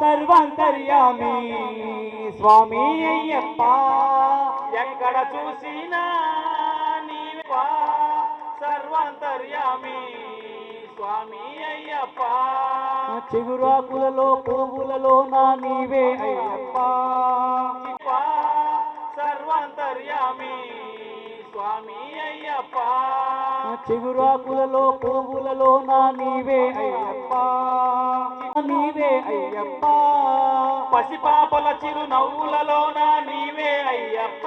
సర్వాంతర్యామి. స్వామి అయ్యప్ప ఎక్కడ చూసినా నీవా. సర్వాంతర్యామి స్వామి అయ్యప్ప. చిగురాకులలో పువ్వులలో నా నీవే అయ్యప్ప. సర్వాంతర్యామి స్వామి అయ్యప్ప. చిగురాకులలో పువ్వులలో నా నీవే అయ్యప్ప. నీవే అయ్యప్ప. పసిపాపల చిరునవ్వులలోన నీవే అయ్యప్ప.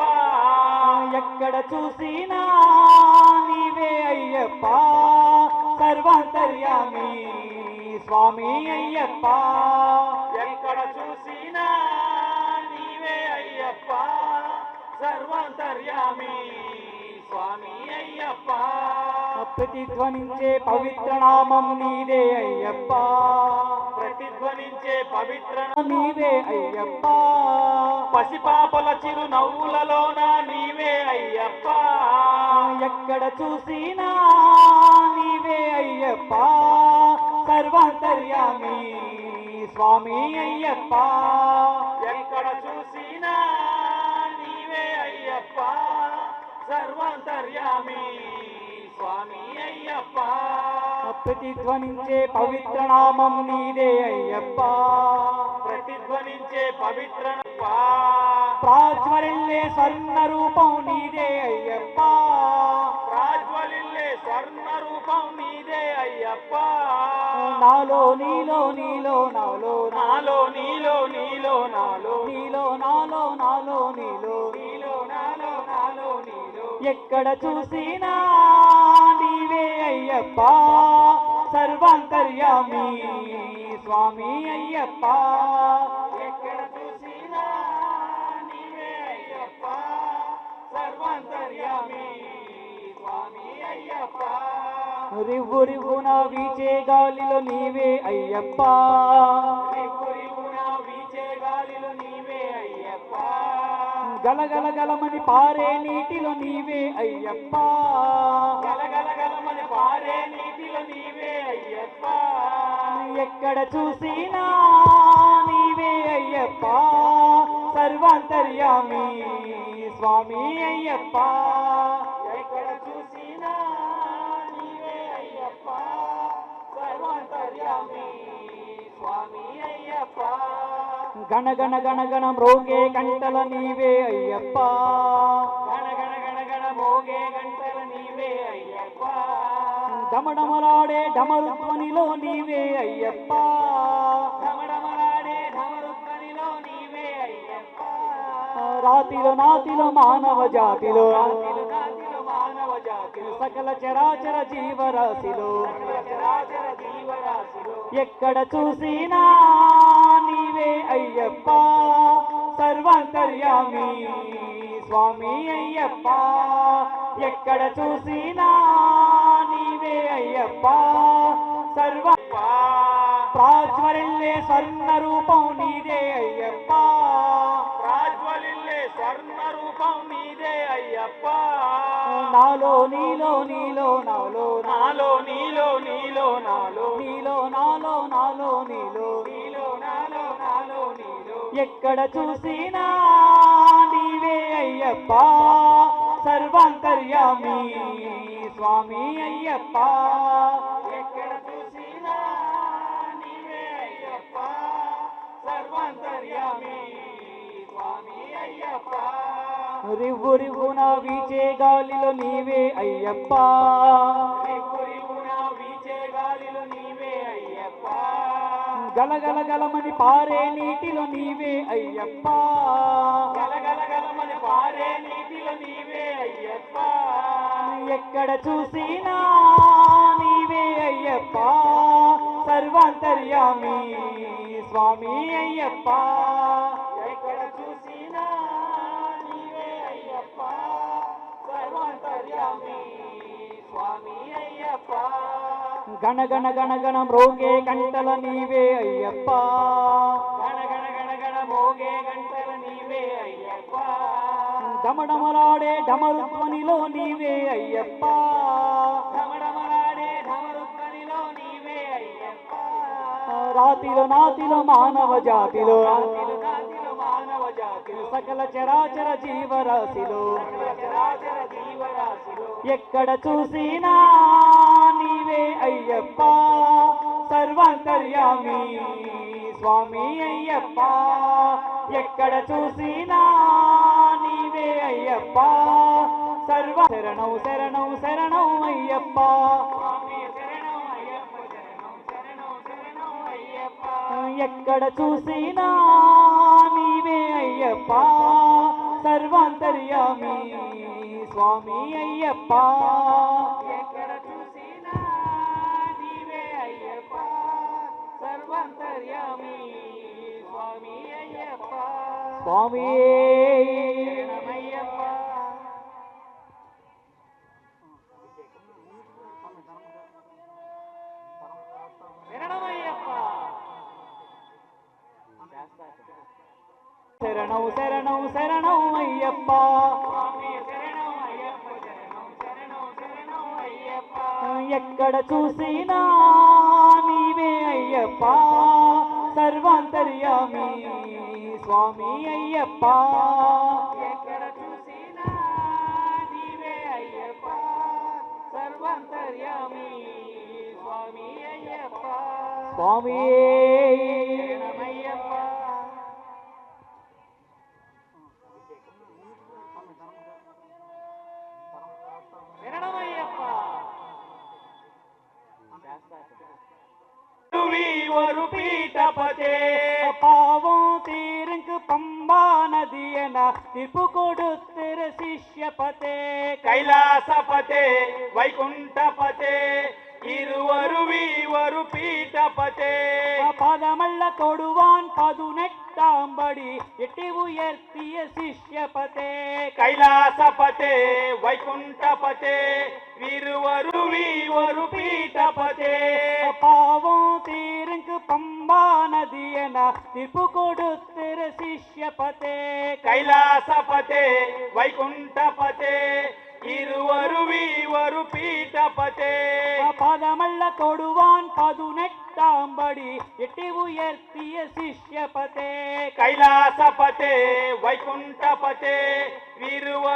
ఎక్కడ చూసినా నీవే అయ్యప్ప. సర్వాంతర్యామి స్వామి అయ్యప్ప. ఎక్కడ చూసినా నీవే అయ్యప్ప. సర్వాంతర్యామి స్వామి అయ్యప్ప. ప్రతిధ్వనించే పవిత్ర నామం నీదే అయ్యప్ప. ప్రతిధ్వనించే పవిత్ర నీవే అయ్యప్ప. పసిపాపల చిరు నవ్వులలోన నీవే అయ్యప్ప. ఎక్కడ చూసినా నీవే అయ్యప్ప. సర్వాంతర్యామి స్వామి అయ్యప్ప. ఎక్కడ చూసినా నీవే అయ్యప్ప. సర్వాంతర్యామి స్వామి అయ్యప్ప. ప్రతిధ్వనించే పవిత్ర నామం నీదే అయ్యప్ప. ప్రతిధ్వనించే పవిత్ర ప్రాజ్వరిల్లే స్వర్ణ రూపం నీదే అయ్యప్ప. రాజ్వలిల్లే స్వర్ణ రూపం నీదే అయ్యప్ప. నాలో నీలో నీలో నాలో నాలో నీలో నీలో నాలో. నీలో నాలో నాలో నీలో నీలో నాలో నాలో నీలో. ఎక్కడ చూసినా సర్వాంతర్యామి. స్వామి అయ్యప్ప. ఎక్కడ చూసినా నీవే అయ్యప్ప. సర్వాంతర్యామి. స్వామి అయ్యప్ప. రివ్వు రివ్వున వీచే గాలిలో నీవే అయ్యప్ప. రిపురిపున వీచే గాలిలో నీవే అయ్యప్ప. గలగల గలమని పారే నీటిలో నీవే అయ్యప్ప. పారే నీటిలో నీవే అయ్యప్ప. ఎక్కడ చూసినా నీవే అయ్యప్ప. సర్వాంతర్యామి స్వామి అయ్యప్ప. ఎక్కడ చూసినా నీవే అయ్యప్ప. సర్వాంతర్యామి స్వామి అయ్యప్ప. గణ గణ గణ గణ మ్రోగే గంటల నీవే అయ్యప్ప. డమడమలాడే డమరుధ్వనిలో నీవే అయ్యప్ప ఢమఢమలాడే ఢమరుధ్వనిలో నీవే అయ్యప్ప. రాతిలో నాతిలో మానవ జాతిలో. మానవ జాతిలో సకల చరాచర జీవరాశిలో చరాచర జీవరాశిలో. ఎక్కడ చూసినా నీవే అయ్యప్ప. సర్వాంతర్యామి స్వామి అయ్యప్ప. ఎక్కడ చూసినా అయ్యప్ప సర్వ ప్రాజ్వరిల్లే స్వర్ణ రూపం నీదే అయ్యప్ప. రాజ్వలిల్లే స్వర్ణ రూపం నీదే అయ్యప్ప. నాలో నీలో నీలో నాలో నాలో నీలో నీలో నాలో నీలో నాలో నాలో నీలో నీలో నాలో నాలో నీలో ఎక్కడ చూసినా నీవే అయ్యప్ప. సర్వాంతర్యామి స్వామి అయ్యప్ప. ఎక్కడ చూసినా నీవే అయ్యప్ప. సర్వాంతర్యామి స్వామి అయ్యప్ప. రివ్వు రివ్వున వీచే గాలిలో నీవే అయ్యప్ప. రిపురిపున గలగల గలమని పారే నీటిలో నీవే అయ్యప్ప. గలగలగలమని పారే నీటిలో నీవే అయ్యప్ప. ఎక్కడ చూసినా నీవే అయ్యప్ప. సర్వాంతర్యామి స్వామి అయ్యప్ప. ఎక్కడ చూసినా నీవే అయ్యప్ప. సర్వాంతర్యామి గణ గణ గణ గణ మ్రోగే గంటల నీవే అయ్యప్ప గణ గణ గణ గణ మోగే గంటల నీవే అయ్యప్ప. డమడమలాడే డమరుధ్వనిలో నీవే అయ్యప్ప. నీవే అయ్యప్ప రాతిలో నాతిలో మానవ జాతిలో. రాతిలో నాతిలో మానవ జాతిలో సకల చరాచర జీవరాశిలో చరాచర జీవరాశిలో. ఎక్కడ చూసినా నీవే అయ్యప్ప సర్వాంతర్యామి స్వామి అయ్యప్ప ఎక్కడ చూసినా నీవే అయ్యప్ప సర్వ శరణం శరణం శరణం అయ్యప్ప స్వామి శరణం అయ్యప్ప శరణం శరణం శరణం అయ్యప్ప ఎక్కడ చూసినా నీవే అయ్యప్ప సర్వాంతర్యామి స్వామి అయ్యప్ప స్వామి. శరణం శరణం శరణం అయ్యప్ప. శరణం శరణం శరణం అయ్యప్ప ఎక్కడ చూసినా నీవే అయ్యప్ప. సర్వాంతర్యామి స్వామి అయ్యప్ప ఎక్కడ చూసినా నీవే అయ్యప్ప సర్వంతర్యామి స్వామి అయ్యప్ప స్వామి தபதே பாவம் தீருங்கு பம்பா நதியன திப்பு கொடுத்திரு சிஷ்யபதே. கைலாசபதே வைகுண்டபதே இருவருவி ஒரு பீட்டபதே. பதமல்ல தொடுவான் பதுனெட்டாம்படி எட்டி உயர்த்திய சிஷ்யபதே. கைலாசபதே வைகுண்டபதே இருவருவி ஒரு பீட்டபதே. பாவம் தீருங்கு பம்பா நதி என தீர்ப்பு கொடுத்திரு சிஷ்யபதே ಕೈಲಾಸಪತೆ ವೈಕುಂಠಪತೆ ಇರುವರು ವೀವರು ಪೀಠಪತೆ பதமல்ல தொடுவான் பதுனெட்டாம்படி எட்டி உயர்த்திய சிஷ்யபதே ಕೈಲಾಸಪತೆ ವೈಕುಂಠಪತೆ ಇರುವರು